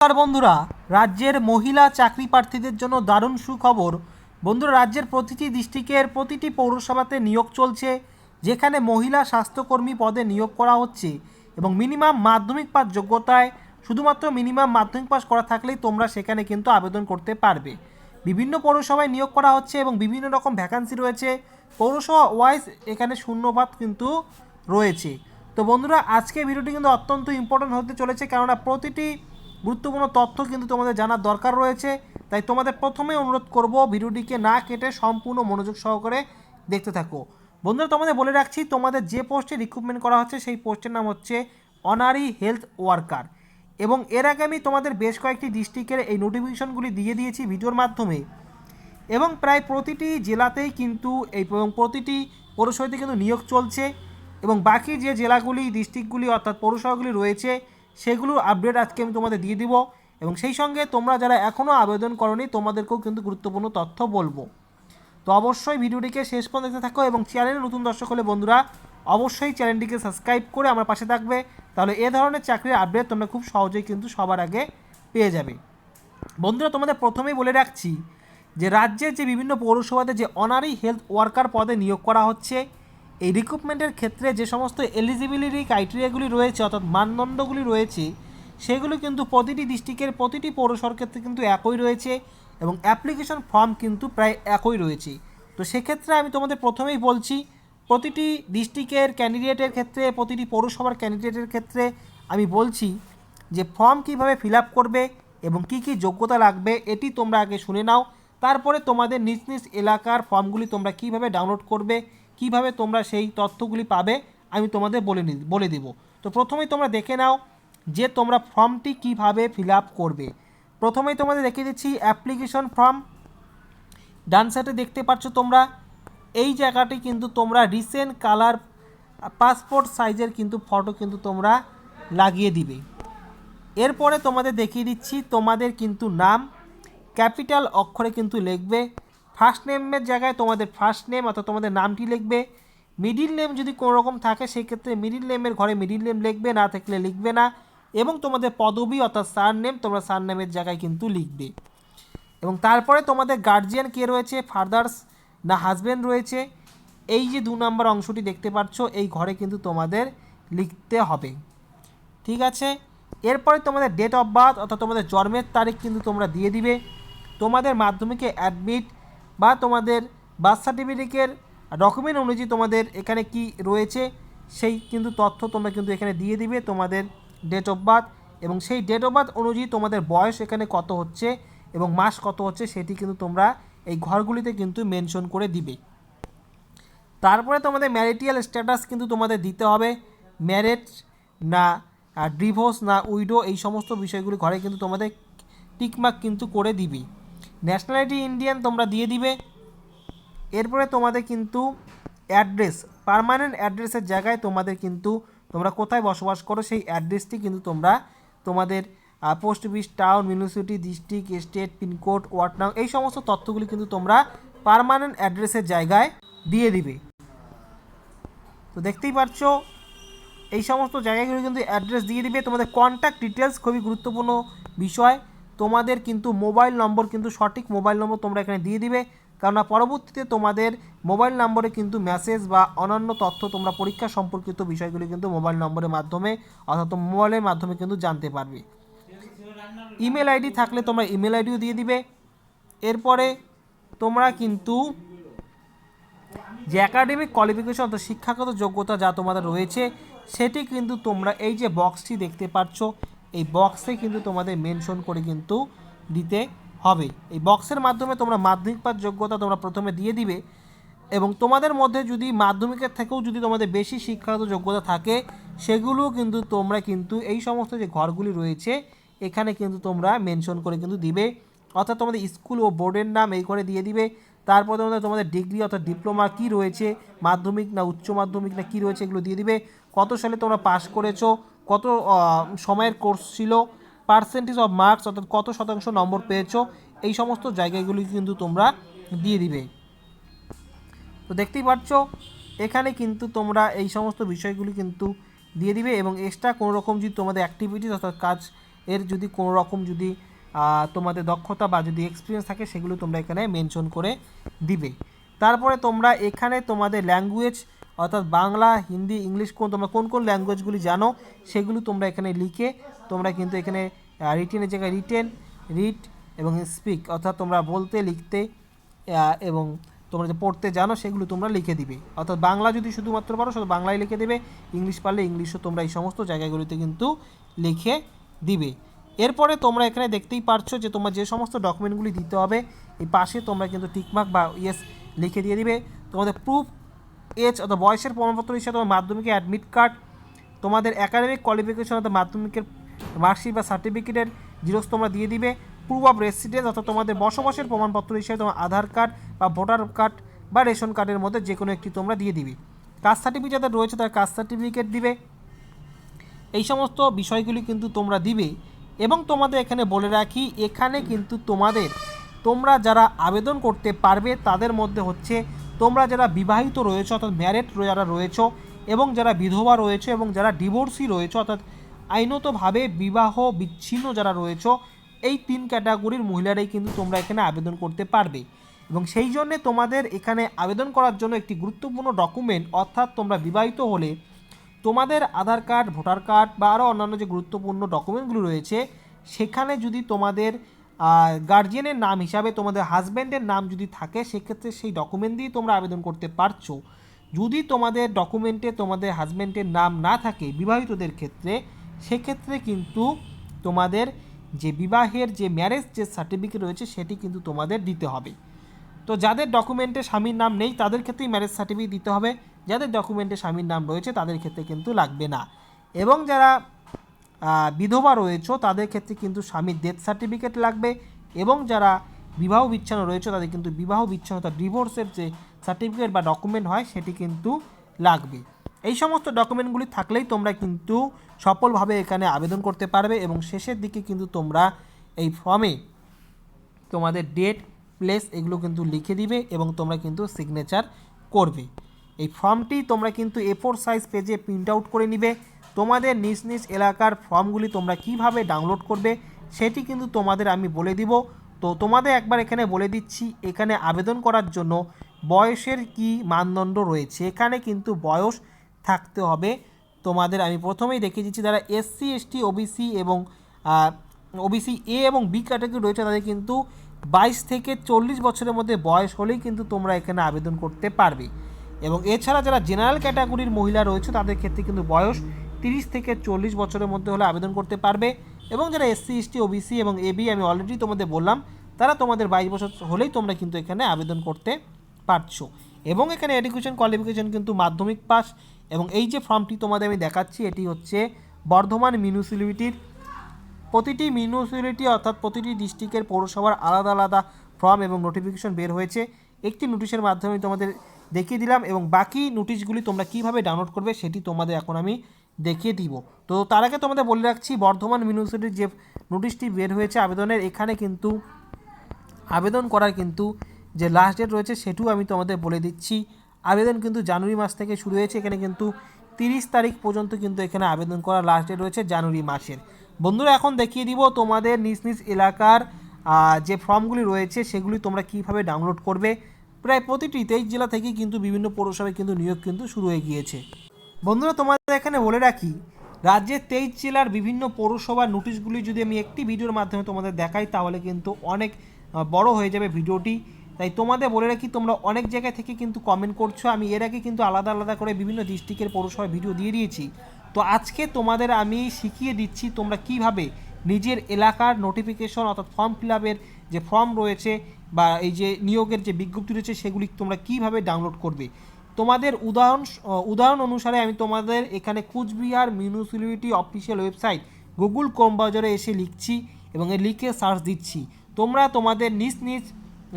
নমস্কার বন্ধুরা, রাজ্যের মহিলা চাকরি প্রার্থীদের জন্য দারুণ সুখবর। বন্ধুরা, রাজ্যের প্রতিটি ডিস্ট্রিক্টের প্রতিটি পৌরসভাতে নিয়োগ চলছে, যেখানে মহিলা স্বাস্থ্যকর্মী পদে নিয়োগ করা হচ্ছে এবং মিনিমাম মাধ্যমিক পাস যোগ্যতায় শুধুমাত্র মিনিমাম মাধ্যমিক পাস করা থাকলেই তোমরা সেখানে কিন্তু আবেদন করতে পারবে। বিভিন্ন পৌরসভায় নিয়োগ করা হচ্ছে এবং বিভিন্ন রকম ভ্যাকান্সি রয়েছে। পৌরসভা ওয়াইজ এখানে শূন্যপাত কিন্তু রয়েছে। তো বন্ধুরা আজকে ভিডিওটি কিন্তু অত্যন্ত ইম্পর্টেন্ট হতে চলেছে, কেননা প্রতিটি গুরুত্বপূর্ণ তথ্য কিন্তু তোমাদের জানার দরকার রয়েছে। তাই তোমাদের প্রথমে অনুরোধ করব ভিডিওটিকে না কেটে সম্পূর্ণ মনোযোগ সহকারে দেখতে থাকো। বন্ধুরা, তোমাদের বলে রাখছি, তোমাদের যে পোস্টে রিক্রুটমেন্ট করা হচ্ছে, সেই পোস্টের নাম হচ্ছে অনারি হেলথ ওয়ার্কার। এবং এর আগে আমি তোমাদের বেশ কয়েকটি ডিস্ট্রিক্টের এই নোটিফিকেশনগুলি দিয়ে দিয়েছি ভিডিওর মাধ্যমে। এবং প্রায় প্রতিটি জেলাতেই কিন্তু এই প্রতিটি পৌরসভাতে কিন্তু নিয়োগ চলছে। এবং বাকি যে জেলাগুলি, ডিস্ট্রিক্টগুলি অর্থাৎ পৌরসভাগুলি রয়েছে সেগুলোর আপডেট আজকে আমি তোমাদের দিয়ে দিব। এবং সেই সঙ্গে তোমরা যারা এখনও আবেদন করনি, তোমাদেরকেও কিন্তু গুরুত্বপূর্ণ তথ্য বলব। তো অবশ্যই ভিডিওটিকে শেষ পর্যন্ত দেখতে থাকো এবং চ্যানেলে নতুন দর্শক হলে বন্ধুরা, অবশ্যই চ্যানেলটিকে সাবস্ক্রাইব করে আমার পাশে থাকবে। তাহলে এ ধরনের চাকরির আপডেট তোমরা খুব সহজেই কিন্তু সবার আগে পেয়ে যাবে। বন্ধুরা, তোমাদের প্রথমেই বলে রাখছি যে, রাজ্যের যে বিভিন্ন পৌরসভাতে যে অনারি হেলথ ওয়ার্কার পদে নিয়োগ করা হচ্ছে এই রিক্রুটমেন্টের ক্ষেত্রে যে সমস্ত এলিজিবিলিটি ক্রাইটেরিয়াগুলি রয়েছে, অর্থাৎ মানদণ্ডগুলি রয়েছে, সেগুলো কিন্তু প্রতিটি ডিস্ট্রিক্টের প্রতিটি পৌরসভার ক্ষেত্রে কিন্তু একই রয়েছে এবং অ্যাপ্লিকেশন ফর্ম কিন্তু প্রায় একই রয়েছে। তো সেক্ষেত্রে আমি তোমাদের প্রথমেই বলছি, প্রতিটি ডিস্ট্রিক্টের ক্যান্ডিডেটের ক্ষেত্রে, প্রতিটি পৌরসভার ক্যান্ডিডেটের ক্ষেত্রে আমি বলছি যে ফর্ম কীভাবে ফিল আপ করবে এবং কি কি যোগ্যতা লাগবে, এটি তোমরা আগে শুনে নাও। তারপরে তোমাদের নিজ নিজ এলাকার ফর্মগুলি তোমরা কীভাবে ডাউনলোড করবে কীভাবে তোমরা সেই তথ্যগুলি পাবে, আমি তোমাদের বলে বলে দেব। তো প্রথমেই তোমরা দেখে নাও যে তোমরা ফর্মটি কীভাবে ফিল আপ করবে। প্রথমেই তোমাদের দেখিয়ে দিচ্ছি অ্যাপ্লিকেশন ফর্ম ডান সাইডে দেখতে পাচ্ছ তোমরা, এই জায়গাটি কিন্তু তোমরা রিসেন্ট কালার পাসপোর্ট সাইজের কিন্তু ফটো কিন্তু তোমরা লাগিয়ে দিবে। এরপরে তোমাদের দেখিয়ে দিচ্ছি তোমাদের কিন্তু নাম ক্যাপিটাল অক্ষরে কিন্তু লিখবে। ফার্স্ট নেমের জায়গায় তোমাদের ফার্স্ট নেম অর্থাৎ তোমাদের নামটি লিখবে। মিডিল নেম যদি কোনো রকম থাকে সেই ক্ষেত্রে মিডিল নেমের ঘরে মিডিল নেম লিখবে, না থাকলে লিখবে না। এবং তোমাদের পদবি অর্থাৎ সার নেম তোমরা সার নেমের জায়গায় কিন্তু লিখবে। এবং তারপরে তোমাদের গার্জিয়ান কে রয়েছে? ফাদার্স না হাজব্যান্ড রয়েছে। এই যে দু নম্বর অংশটি দেখতে পাচ্ছ, এই ঘরে কিন্তু তোমাদের লিখতে হবে। ঠিক আছে? এরপরে তোমাদের ডেট অফ বার্থ অর্থাৎ তোমাদের জন্মের তারিখ কিন্তু তোমরা দিয়ে দিবে। তোমাদের মাধ্যমিকে অ্যাডমিট বা তোমাদের বার্থ সার্টিফিকেটের ডকুমেন্ট অনুযায়ী তোমাদের এখানে কি রয়েছে, সেই কিন্তু তথ্য তোমরা কিন্তু এখানে দিয়ে দিবে তোমাদের ডেট অফ বার্থ এবং সেই ডেট অফ বার্থ অনুযায়ী তোমাদের বয়স এখানে কত হচ্ছে এবং মাস কত হচ্ছে সেটি কিন্তু তোমরা এই ঘরগুলিতে কিন্তু মেনশন করে দিবে। তারপরে তোমাদের ম্যারিটিয়াল স্ট্যাটাস কিন্তু তোমাদের দিতে হবে ম্যারেজ না ডিভোর্স না উইডো এই সমস্ত বিষয়গুলি ঘরে কিন্তু তোমাদের টিকমার্ক কিন্তু করে দিবি। ন্যাশনালিটি ইন্ডিয়ান তোমরা দিয়ে দিবে। এরপরে তোমাদের কিন্তু অ্যাড্রেস পার্মানেন্ট অ্যাড্রেসের জায়গায় তোমাদের কিন্তু তোমরা কোথায় বসবাস করো, সেই অ্যাড্রেসটি কিন্তু তোমরা তোমাদের post office town municipality district state pincode ward এই সমস্ত তথ্যগুলি কিন্তু তোমরা পার্মানেন্ট অ্যাড্রেসের জায়গায় দিয়ে দিবে। তো দেখতেই পাচ্ছ, এই সমস্ত জায়গাগুলো কিন্তু অ্যাড্রেস দিয়ে দিবে। তোমাদের কন্ট্যাক্ট ডিটেলস খুবই গুরুত্বপূর্ণ বিষয়। তোমাদের কিন্তু মোবাইল নম্বর কিন্তু সঠিক মোবাইল নম্বর তোমরা এখানে দিয়ে দিবে। কেননা পরবর্তীতে তোমাদের মোবাইল নম্বরে কিন্তু মেসেজ বা অন্যান্য তথ্য তোমরা পরীক্ষা সম্পর্কিত বিষয়গুলি কিন্তু মোবাইল নম্বরের মাধ্যমে অর্থাৎ মোবাইলের মাধ্যমে কিন্তু জানতে পারবে। ইমেল আইডি থাকলে তোমরা ইমেল আইডিও দিয়ে দিবে। এরপরে তোমরা কিন্তু যে একাডেমিক কোয়ালিফিকেশন অর্থাৎ শিক্ষাগত যোগ্যতা যা তোমাদের রয়েছে, সেটি কিন্তু তোমরা এই যে বক্সটি দেখতে পাচ্ছ এই বক্সে কিন্তু তোমাদের মেনশন করে কিন্তু দিতে হবে। এই বক্সের মাধ্যমে তোমরা মাধ্যমিক পাস যোগ্যতা তোমরা প্রথমে দিয়ে দিবে এবং তোমাদের মধ্যে যদি মাধ্যমিকের থেকেও যদি তোমাদের বেশি শিক্ষাগত যোগ্যতা থাকে সেগুলো কিন্তু তোমরা কিন্তু এই সমস্ত যে ঘরগুলি রয়েছে, এখানে কিন্তু তোমরা মেনশন করে কিন্তু দিবে। অর্থাৎ তোমাদের স্কুল ও বোর্ডের নাম এই করে দিয়ে দিবে। তারপর তোমাদের তোমাদের ডিগ্রি অর্থাৎ ডিপ্লোমা কী রয়েছে, মাধ্যমিক না উচ্চ মাধ্যমিক না কী রয়েছে এগুলো দিয়ে দিবে। কত সালে তোমরা পাস করেছ কত সময়ের কোর্স ছিল পার্সেন্টেজ অফ মার্কস অর্থাৎ কত শতাংশ নম্বর পেয়েছ, এই সমস্ত জায়গাগুলি কিন্তু তোমরা দিয়ে দিবে। তো দেখতেই পাচ্ছ, এখানে কিন্তু তোমরা এই সমস্ত বিষয়গুলি কিন্তু দিয়ে দিবে এবং এক্সট্রা কোনো রকম যদি তোমাদের অ্যাক্টিভিটিস অর্থাৎ কাজ এর যদি কোনো রকম যদি তোমাদের দক্ষতা বা যদি এক্সপিরিয়েন্স থাকে, সেগুলো তোমরা এখানে মেনশন করে দিবে। তারপরে তোমরা এখানে তোমাদের ল্যাঙ্গুয়েজ অর্থাৎ বাংলা, হিন্দি, ইংলিশ কোন, তোমরা কোন কোন ল্যাঙ্গুয়েজগুলি জানো, সেগুলো তোমরা এখানে লিখে তোমরা কিন্তু এখানে রিটেনের জায়গায় রিটেন রিড এবং স্পিক অর্থাৎ তোমরা বলতে, লিখতে এবং তোমরা যে পড়তে জানো, সেগুলো তোমরা লিখে দিবে। অর্থাৎ বাংলা যদি শুধুমাত্র পারো, শুধু বাংলায় লিখে দেবে, ইংলিশ পারলে ইংলিশও তোমরা এই সমস্ত জায়গাগুলিতে কিন্তু লিখে দিবে। এরপরে তোমরা এখানে দেখতেই পারছ যে তোমার যে সমস্ত ডকুমেন্টগুলি দিতে হবে, এই পাশে তোমরা কিন্তু টিকমার্ক বা ইয়েস লিখে দিয়ে দিবে। তোমাদের প্রুফ এজ অর্থাৎ বয়সের প্রমাণপত্র হিসেবে তোমার মাধ্যমিকের অ্যাডমিট কার্ড তোমাদের একাডেমিক কোয়ালিফিকেশন অর্থাৎ মাধ্যমিকের মার্কশিট বা সার্টিফিকেটের জিরক্স তোমরা দিয়ে দিবে। প্রুফ অফ রেসিডেন্স অর্থাৎ তোমাদের বসবাসের প্রমাণপত্র হিসেবে তোমার আধার কার্ড বা ভোটার কার্ড বা রেশন কার্ডের মধ্যে যে কোনো একটি তোমরা দিয়ে দিবে। কাস্ট সার্টিফিকেট যাদের রয়েছে তার কাস্ট সার্টিফিকেট দিবে। এই সমস্ত বিষয়গুলি কিন্তু তোমরা দিবে এবং তোমাদের এখানে বলে রাখি, এখানে কিন্তু তোমাদের, তোমরা যারা আবেদন করতে পারবে তাদের মধ্যে হচ্ছে তোমরা যারা বিবাহিত রয়েছে, অর্থাৎ ম্যারেড যারা রয়েছে এবং যারা বিধবা রয়েছে এবং যারা ডিভোর্সি রয়েছে, অর্থাৎ আইনতভাবে বিবাহ বিচ্ছিন্ন যারা রয়েছে, এই তিন ক্যাটাগরির মহিলারাই কিন্তু তোমরা এখানে আবেদন করতে পারবে। এবং সেই জন্যে তোমাদের এখানে আবেদন করার জন্য একটি গুরুত্বপূর্ণ ডকুমেন্ট অর্থাৎ তোমরা বিবাহিত হলে তোমাদের আধার কার্ড ভোটার কার্ড বা আরও অন্যান্য যে গুরুত্বপূর্ণ ডকুমেন্টগুলো রয়েছে, সেখানে যদি তোমাদের গার্জিয়ানের নাম হিসাবে তোমাদের হাজব্যান্ডের নাম যদি থাকে, সেক্ষেত্রে সেই ডকুমেন্ট দিয়ে তোমরা আবেদন করতে পারছ। যদি তোমাদের ডকুমেন্টে তোমাদের হাজব্যান্ডের নাম না থাকে বিবাহিতদের ক্ষেত্রে, সেক্ষেত্রে কিন্তু তোমাদের যে বিবাহের যে ম্যারেজ যে সার্টিফিকেট রয়েছে, সেটি কিন্তু তোমাদের দিতে হবে। তো যাদের ডকুমেন্টে স্বামীর নাম নেই, তাদের ক্ষেত্রেই ম্যারেজ সার্টিফিকেট দিতে হবে। যাদের ডকুমেন্টে স্বামীর নাম রয়েছে, তাদের ক্ষেত্রে কিন্তু লাগবে না। এবং যারা বিধবা রয়েছে, তাদের ক্ষেত্রে কিন্তু স্বামীর ডেথ সার্টিফিকেট লাগবে এবং যারা বিবাহ বিচ্ছিন্ন রয়েছে, তাদের কিন্তু বিবাহ বিচ্ছিন্নতা ডিভোর্সের যে সার্টিফিকেট বা ডকুমেন্ট হয়, সেটি কিন্তু লাগবে। এই সমস্ত ডকুমেন্টগুলি থাকলেই তোমরা কিন্তু সফলভাবে এখানে আবেদন করতে পারবে এবং শেষের দিকে কিন্তু তোমরা এই ফর্মে তোমাদের ডেট প্লেস এগুলো কিন্তু লিখে দিবে এবং তোমরা কিন্তু সিগনেচার করবে। এই ফর্মটি তোমরা কিন্তু এ ফোর সাইজ পেজে প্রিন্ট আউট করে নিবে। তোমাদের নিজ নিজ এলাকার ফর্মগুলি তোমরা কীভাবে ডাউনলোড করবে, সেটি কিন্তু তোমাদের আমি বলে দিব। তো তোমাদের একবার এখানে বলে দিচ্ছি, এখানে আবেদন করার জন্য বয়সের কি মানদণ্ড রয়েছে, এখানে কিন্তু বয়স থাকতে হবে। তোমাদের আমি প্রথমেই দেখিয়ে দিচ্ছি, যারা এসসি এসটি ওবিসি এবং ওবিসি এ এবং বি ক্যাটাগরি রয়েছে, তাদের কিন্তু বাইশ থেকে চল্লিশ বছরের মধ্যে বয়স হলেই কিন্তু তোমরা এখানে আবেদন করতে পারবে। এবং এছাড়া যারা জেনারেল ক্যাটাগরির মহিলা রয়েছে, তাদের ক্ষেত্রে কিন্তু বয়স তিরিশ থেকে চল্লিশ বছরের মধ্যে হলে আবেদন করতে পারবে। এবং যারা এসসি, এসটি, ওবিসি এবং এবি আমি অলরেডি তোমাদের বললাম, তারা তোমাদের বাইশ বছর হলেই তোমরা কিন্তু এখানে আবেদন করতে পারছ। এবং এখানে এডুকেশন কোয়ালিফিকেশন কিন্তু মাধ্যমিক পাস। এবং এই যে ফর্মটি তোমাদের আমি দেখাচ্ছি, এটি হচ্ছে বর্ধমান মিউনিসিপ্যালিটির প্রতিটি মিউনিসিপ্যালিটি অর্থাৎ প্রতিটি ডিস্ট্রিক্টের পৌরসভার আলাদা আলাদা ফর্ম এবং নোটিফিকেশন বের হয়েছে। একটি নোটিশের মাধ্যমে তোমাদের দেখিয়ে দিলাম এবং বাকি নোটিশগুলি তোমরা কীভাবে ডাউনলোড করবে সেটি তোমাদের এখন আমি দেখিয়ে দিব। তো তার আগে তোমাদের বলে রাখছি, বর্ধমান মিউনিসিপ্যালিটির যে নোটিশটি বের হয়েছে আবেদনের, এখানে কিন্তু আবেদন করার কিন্তু যে লাস্ট ডেট রয়েছে, সেটিও আমি তোমাদের বলে দিচ্ছি। আবেদন কিন্তু জানুয়ারি মাস থেকে শুরু হয়েছে, এখানে কিন্তু তিরিশ তারিখ পর্যন্ত কিন্তু এখানে আবেদন করার লাস্ট ডেট রয়েছে জানুয়ারি মাসের। বন্ধুরা, এখন দেখিয়ে দিব তোমাদের নিজ নিজ এলাকার যে ফর্মগুলি রয়েছে, সেগুলি তোমরা কীভাবে ডাউনলোড করবে। প্রায় প্রতিটি তেইশ জেলা থেকেই কিন্তু বিভিন্ন পৌরসভায় কিন্তু নিয়োগ কিন্তু শুরু হয়ে গিয়েছে। বন্ধুরা, তোমাদের এখানে বলে রাখি, রাজ্যের তেইশ জেলার বিভিন্ন পৌরসভার নোটিশগুলি যদি আমি একটি ভিডিওর মাধ্যমে তোমাদের দেখাই, তাহলে কিন্তু অনেক বড় হয়ে যাবে ভিডিওটি। তাই তোমাদের বলে রাখি, তোমরা অনেক জায়গা থেকে কিন্তু কমেন্ট করছ। আমি এর আগে কিন্তু আলাদা আলাদা করে বিভিন্ন ডিস্ট্রিক্টের পৌরসভার ভিডিও দিয়ে দিয়েছি। তো আজকে তোমাদের আমি শিখিয়ে দিচ্ছি, তোমরা কীভাবে নিজের এলাকার নোটিফিকেশন অর্থাৎ ফর্ম ফিল আপের যে ফর্ম রয়েছে, বা এই যে নিয়োগের যে বিজ্ঞপ্তি রয়েছে, সেগুলি তোমরা কীভাবে ডাউনলোড করবে। তোমাদের উদাহরণ উদাহরণ অনুসারে আমি তোমাদের এখানে Cooch Behar municipality official website Google Chrome বাজারে এসে লিখছি এবং লিখে সার্চ দিচ্ছি। তোমরা তোমাদের নিজ নিজ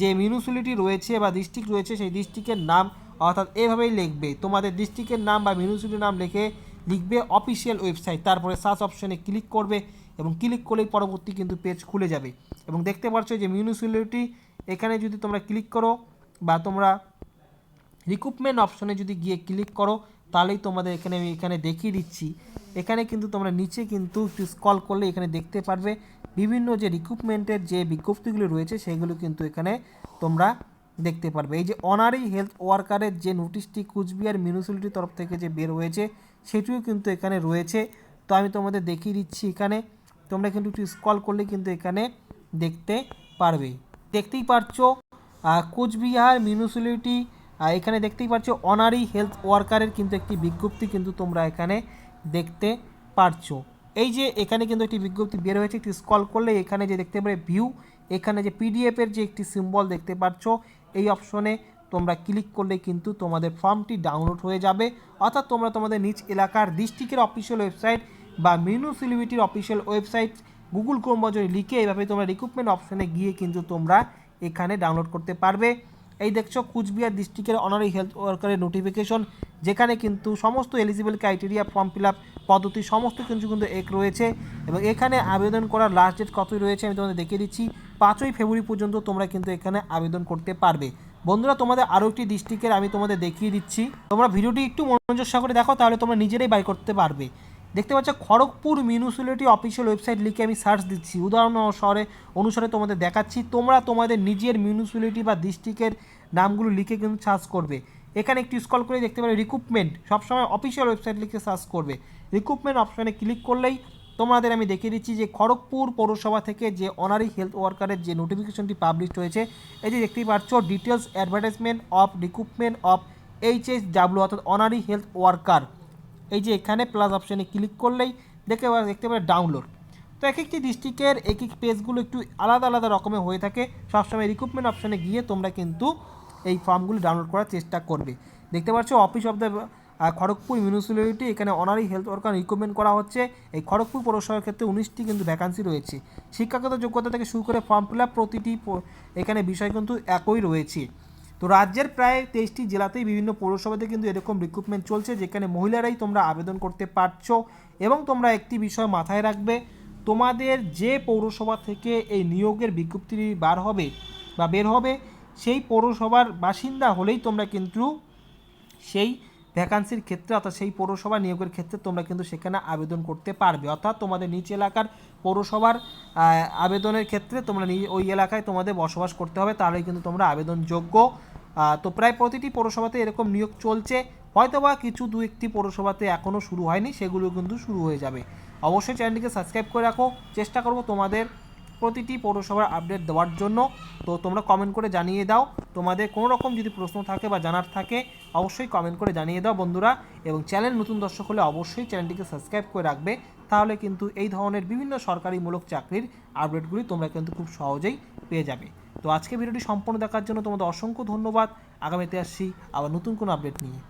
যে মিউনিসিপ্যালিটি রয়েছে বা ডিস্ট্রিক্ট রয়েছে সেই ডিস্ট্রিক্টের নাম অর্থাৎ এভাবেই লিখবে। তোমাদের ডিস্ট্রিক্টের নাম বা মিউনিসিপ্যালিটির নাম লিখে লিখবে অফিসিয়াল ওয়েবসাইট। তারপরে সার্চ অপশনে ক্লিক করবে এবং ক্লিক করলেই পরবর্তী কিন্তু পেজ খুলে যাবে। এবং দেখতে পাচ্ছ যে মিউনিসিপ্যালিটি এখানে যদি তোমরা ক্লিক করো বা তোমরা রিক্রুটমেন্ট অপশনে যদি গিয়ে ক্লিক করো, তাহলেই তোমাদের এখানে আমি এখানে দেখিয়ে দিচ্ছি। এখানে কিন্তু তোমরা নিচে কিন্তু একটু স্কল করলে এখানে দেখতে পারবে বিভিন্ন যে রিক্রুটমেন্টের যে বিজ্ঞপ্তিগুলো রয়েছে, সেগুলো কিন্তু এখানে তোমরা দেখতে পারবে। এই যে অনারি হেলথ ওয়ার্কারের যে নোটিশটি কুচবিহার মিউনিসিপ্যালিটির তরফ থেকে যে বের হয়েছে, সেটিও কিন্তু এখানে রয়েছে। তো আমি তোমাদের দেখিয়ে দিচ্ছি এখানে। তোমরা কিন্তু একটু স্কল করলে কিন্তু এখানে দেখতে পারবে। দেখতেই পারছ কোচবিহার মিউনিসিপ্যালিটি এখানে দেখতেই পাচ্ছ, অনারি হেলথ ওয়ার্কারের কিন্তু একটি বিজ্ঞপ্তি কিন্তু তোমরা এখানে দেখতে পারছ। এই যে এখানে কিন্তু একটি বিজ্ঞপ্তি বের হয়েছে, একটি স্কল করলে এখানে যে দেখতে পাবে ভিউ এখানে যে পিডিএফ এর যে একটি সিম্বল দেখতে পাচ্ছ এই অপশনে তোমরা ক্লিক করলে কিন্তু তোমাদের ফর্মটি ডাউনলোড হয়ে যাবে। অর্থাৎ তোমরা তোমাদের নিজ এলাকার ডিস্ট্রিক্টের অফিসিয়াল ওয়েবসাইট বা মিউনিসিপ্যালিটির অফিসিয়াল ওয়েবসাইট গুগল ক্রোম লিখে এইভাবে তোমরা রিক্রুটমেন্ট অপশনে গিয়ে কিন্তু তোমরা এখানে ডাউনলোড করতে পারবে। এই দেখছ কুচবিহার ডিস্ট্রিক্টের অনারি হেলথ ওয়ার্কারের নোটিফিকেশন যেখানে কিন্তু সমস্ত eligible criteria form fill up পদ্ধতি, সমস্ত কিছু কিন্তু এক রয়েছে এবং এখানে আবেদন করার লাস্ট ডেট কতই রয়েছে আমি তোমাদের দেখিয়ে দিচ্ছি। পাঁচই ফেব্রুয়ারি পর্যন্ত তোমরা কিন্তু এখানে আবেদন করতে পারবে। বন্ধুরা, তোমাদের আরও একটি ডিস্ট্রিক্টের আমি তোমাদের দেখিয়ে দিচ্ছি। তোমরা ভিডিওটি একটু মনোযোগ সহকারে দেখো, তাহলে তোমরা নিজেরাই বাই করতে পারবে। দেখতে পাচ্ছ, খড়গপুর মিউনিসিপ্যালিটি অফিসিয়াল ওয়েবসাইট লিখে আমি সার্চ দিচ্ছি। উদাহরণ অনুসারে অনুসারে তোমাদের দেখাচ্ছি। তোমরা তোমাদের নিজের মিউনিসিপ্যালিটি বা ডিস্ট্রিক্টের নামগুলো লিখে কিন্তু সার্চ করবে। এখানে একটু স্কল করে দেখতে পাবে রিক্রুটমেন্ট। সবসময় অফিসিয়াল ওয়েবসাইট লিখে সার্চ করবে। রিক্রুটমেন্ট অপশনে ক্লিক করলেই তোমাদের আমি দেখিয়ে দিচ্ছি যে খড়গপুর পৌরসভা থেকে যে অনারি হেলথ ওয়ার্কারের যে নোটিফিকেশনটি পাবলিশ হয়েছে, এই যে দেখতেই পাচ্ছ details advertisement of recruitment of H S W অর্থাৎ অনারি হেলথ ওয়ার্কার। এই যে এখানে প্লাস অপশানে ক্লিক করলেই পাবে, দেখতে পাবে ডাউনলোড তো এক একটি ডিস্ট্রিক্টের এক এক পেজগুলো একটু আলাদা আলাদা রকমের হয়ে থাকে। সবসময় রিক্রুটমেন্ট অপশানে গিয়ে তোমরা কিন্তু এই ফর্মগুলো ডাউনলোড করার চেষ্টা করবে। দেখতে পাচ্ছ office of the Kharagpur municipality এখানে অনারি হেলথ ওয়ার্কার রিক্রুটমেন্ট করা হচ্ছে। এই খড়গপুর পৌরসভার ক্ষেত্রে উনিশটি কিন্তু ভ্যাকান্সি রয়েছে। শিক্ষাগত যোগ্যতা থেকে শুরু করে ফর্ম ফিল আপ প্রতিটি এখানে বিষয় কিন্তু একই রয়েছে। তো রাজ্যের প্রায় তেইশটি জেলাতেই বিভিন্ন পৌরসভাতে কিন্তু এরকম রিক্রুটমেন্ট চলছে, যেখানে মহিলারাই তোমরা আবেদন করতে পারছ এবং তোমরা একটি বিষয় মাথায় রাখবে, তোমাদের যে পৌরসভা থেকে এই নিয়োগের বিজ্ঞপ্তি বার হবে বা বের হবে, সেই পৌরসভার বাসিন্দা হলেই তোমরা কিন্তু সেই ভ্যাকান্সির ক্ষেত্রে অর্থাৎ সেই পৌরসভা নিয়োগের ক্ষেত্রে তোমরা কিন্তু সেখানে আবেদন করতে পারবে। অর্থাৎ তোমাদের নিজ এলাকার পৌরসভার আবেদনের ক্ষেত্রে তোমরা ওই এলাকায় তোমাদের বসবাস করতে হবে, তাহলেই কিন্তু তোমরা আবেদনযোগ্য। তো প্রায় প্রতিটি পৌরসভাতে এরকম নিয়োগ চলছে। হয়তোবা কিছু দু একটি পৌরসভাতে এখনও শুরু হয়নি, সেগুলো কিন্তু শুরু হয়ে যাবে। অবশ্যই চ্যানেলটিকে সাবস্ক্রাইব করে রাখো। চেষ্টা করব তোমাদের প্রতিটি পৌরসভার আপডেট দেওয়ার জন্য। তো তোমরা কমেন্ট করে জানিয়ে দাও। তোমাদের কোনো রকম যদি প্রশ্ন থাকে বা জানার থাকে, অবশ্যই কমেন্ট করে জানিয়ে দাও বন্ধুরা। এবং চ্যানেল নতুন দর্শক হলে অবশ্যই চ্যানেলটিকে সাবস্ক্রাইব করে রাখবে। তাহলে কিন্তু এই ধরনের বিভিন্ন সরকারিমূলক চাকরির আপডেটগুলি তোমরা কিন্তু খুব সহজেই পেয়ে যাবে। তো আজকে ভিডিওটি সম্পূর্ণ দেখার জন্য তোমাদের অসংখ্য ধন্যবাদ। আগামীতে আসছি আবার নতুন কোনো আপডেট নিয়ে।